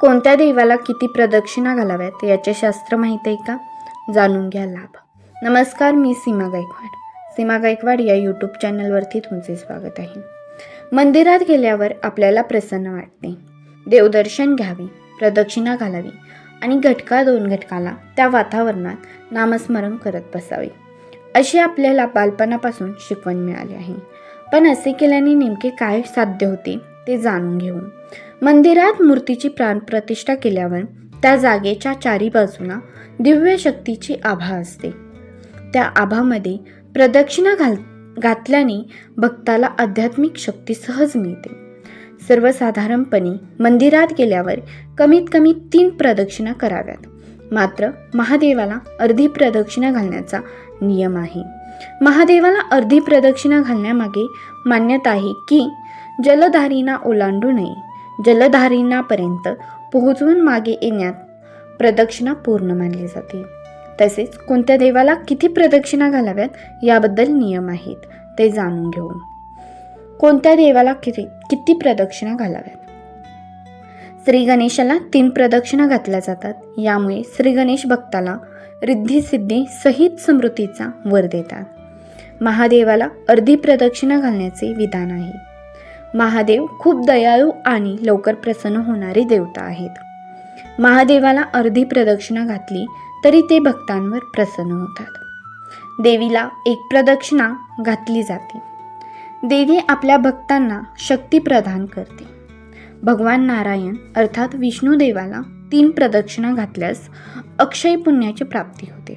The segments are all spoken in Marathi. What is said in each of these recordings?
कोणत्या देवाला किती प्रदक्षिणा घालाव्यात याचे शास्त्र माहीत आहे का? जाणून घ्या लाभ. नमस्कार मी सीमा गायकवाड. सीमा गायकवाड या यूट्यूब चॅनलवरती तुमचे स्वागत आहे. मंदिरात गेल्यावर आपल्याला प्रसन्न वाटते. देवदर्शन घ्यावे प्रदक्षिणा घालावी आणि घटका दोन घटकाला त्या वातावरणात नामस्मरण करत बसावे. अशी आपल्याला बालपणापासून शिकवण मिळाली आहे. पण असे केल्याने नेमके काय साध्य होते? ते जाणून घेऊ मंदिरात मूर्तीची प्राण प्रतिष्ठा केल्यावर त्या जागेच्या चारी बाजूला दिव्य शक्तीची आभा असते. त्या आभामध्ये प्रदक्षिणा घाल घातल्याने भक्ताला आध्यात्मिक शक्ती सहज मिळते. सर्वसाधारणपणे मंदिरात गेल्यावर कमीत कमी तीन प्रदक्षिणा कराव्यात. मात्र महादेवाला अर्धी प्रदक्षिणा घालण्याचा नियम आहे. महादेवाला अर्धी प्रदक्षिणा घालण्यामागे मान्यता आहे की जलधारींना ओलांडू नये. जलधारींनापर्यंत पोहोचवून मागे येण्यात प्रदक्षिणा पूर्ण मानली जाते. तसेच कोणत्या देवाला किती प्रदक्षिणा घालाव्यात याबद्दल नियम आहेत ते जाणून घेऊ. कोणत्या देवाला किती किती प्रदक्षिणा घालाव्यात? श्री गणेशाला तीन प्रदक्षिणा घातल्या जातात. यामुळे श्री गणेश भक्ताला रिद्धी सिद्धी सहित समृद्धीचा वर देतात. महादेवाला अर्धी प्रदक्षिणा घालण्याचे विधान आहे. महादेव खूप दयाळू आणि लवकर प्रसन्न होणारी देवता आहेत. महादेवाला अर्धी प्रदक्षिणा घातली तरी ते भक्तांवर प्रसन्न होतात. देवीला एक प्रदक्षिणा घातली जाते. देवी आपल्या भक्तांना शक्ती प्रदान करते. भगवान नारायण अर्थात विष्णू देवाला तीन प्रदक्षिणा घातल्यास अक्षय पुण्याची प्राप्ती होते.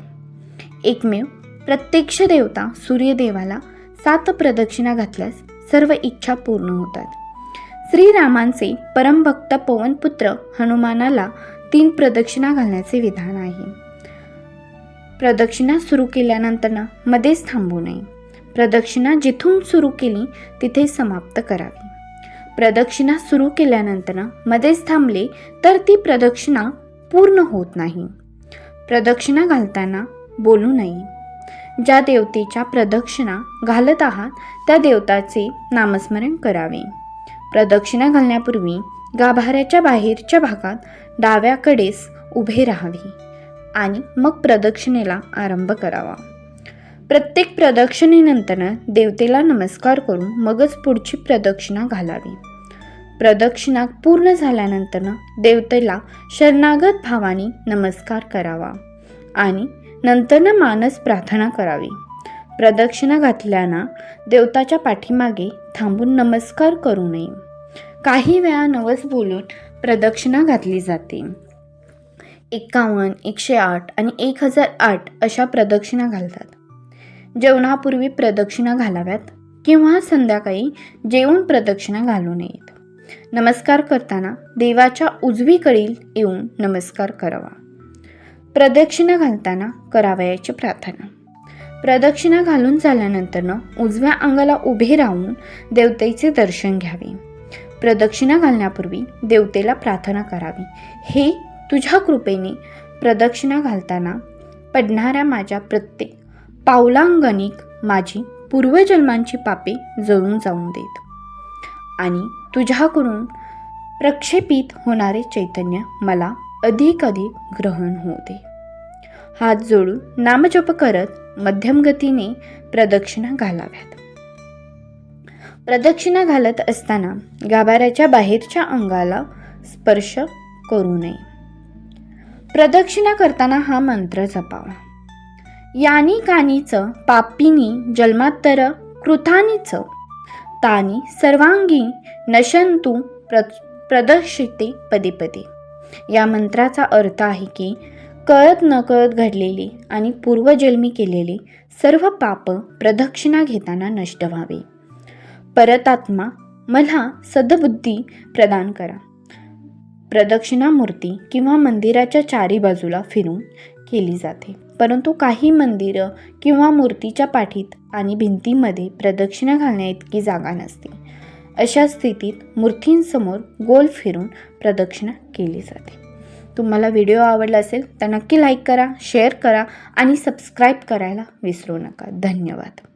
एकमेव प्रत्यक्ष देवता सूर्यदेवाला सात प्रदक्षिणा घातल्यास सर्व इच्छा पूर्ण होतात. श्रीरामांचे परमभक्त पवनपुत्र हनुमानाला तीन प्रदक्षिणा घालण्याचे विधान आहे. प्रदक्षिणा सुरू केल्यानंतर मध्येच थांबू नये. प्रदक्षिणा जिथून सुरू केली तिथे समाप्त करावी. प्रदक्षिणा सुरू केल्यानंतर मध्येच थांबले तर ती प्रदक्षिणा पूर्ण होत नाही. प्रदक्षिणा घालताना बोलू नये. ज्या देवतेच्या प्रदक्षिणा घालत आहात त्या देवताचे नामस्मरण करावे. प्रदक्षिणा घालण्यापूर्वी गाभाऱ्याच्या बाहेरच्या भागात डाव्याकडेच उभे राहावे आणि मग प्रदक्षिणेला आरंभ करावा. प्रत्येक प्रदक्षिणेनंतर देवतेला नमस्कार करून मगच पुढची प्रदक्षिणा घालावी. प्रदक्षिणा पूर्ण झाल्यानंतर देवतेला शरणागत भावाने नमस्कार करावा आणि नंतर मानस प्रार्थना करावी. प्रदक्षिणा घातल्याना देवताच्या पाठीमागे थांबून नमस्कार करू नये. काही वेळा नवस बोलून प्रदक्षिणा घातली जाते. एक्कावन्न एकशे आठ आणि एक हजार आठ अशा प्रदक्षिणा घालतात. जेवणापूर्वी प्रदक्षिणा घालाव्यात किंवा संध्याकाळी जेवून प्रदक्षिणा घालू नयेत. नमस्कार करताना देवाच्या उजवीकडील येऊन नमस्कार करावा. प्रदक्षिणा घालताना करावयाची प्रार्थना. प्रदक्षिणा घालून झाल्यानंतरनं उजव्या अंगाला उभे राहून देवतेचे दर्शन घ्यावे. प्रदक्षिणा घालण्यापूर्वी देवतेला प्रार्थना करावी. हे तुझ्या कृपेने प्रदक्षिणा घालताना पडणाऱ्या माझ्या प्रत्येक पावलांगणिक माझी पूर्वजन्मांची पापे जळून जाऊन देत आणि तुझ्याकडून प्रक्षेपित होणारे चैतन्य मला अधिक अधिक ग्रहण होते. हात जोडून नामजप करत मध्यम गतीने प्रदक्षिणा घालाव्यात. प्रदक्षिणा घालत असताना गाभाऱ्याच्या बाहेरच्या अंगाला स्पर्श करू नये. प्रदक्षिणा करताना हा मंत्र जपावा. यानी कानीच पापिनी जन्मात्तर कृथानीच. तानी सर्वांगी नशंतू प्र प्रदर्शिते पदे पदे. या मंत्राचा अर्थ आहे की कळत नकळत घडलेले आणि पूर्वजन्मी केलेले सर्व पाप प्रदक्षिणा घेताना नष्ट व्हावे. परतात्मा मला सद्बुद्धी प्रदान करा. प्रदक्षिणा मूर्ती किंवा मंदिराच्या चारी बाजूला फिरून केली जाते. परंतु काही मंदिरं किंवा मूर्तीच्या पाठीत आणि भिंतीमध्ये प्रदक्षिणा घालण्याइतकी जागा नसते. अशा स्थितीत मूर्तींसमोर गोल फिरून प्रदक्षिणा केली जाते. तुम्हाला व्हिडिओ आवडला असेल तर नक्की लाईक करा शेअर करा आणि सबस्क्राईब करायला विसरू नका. धन्यवाद.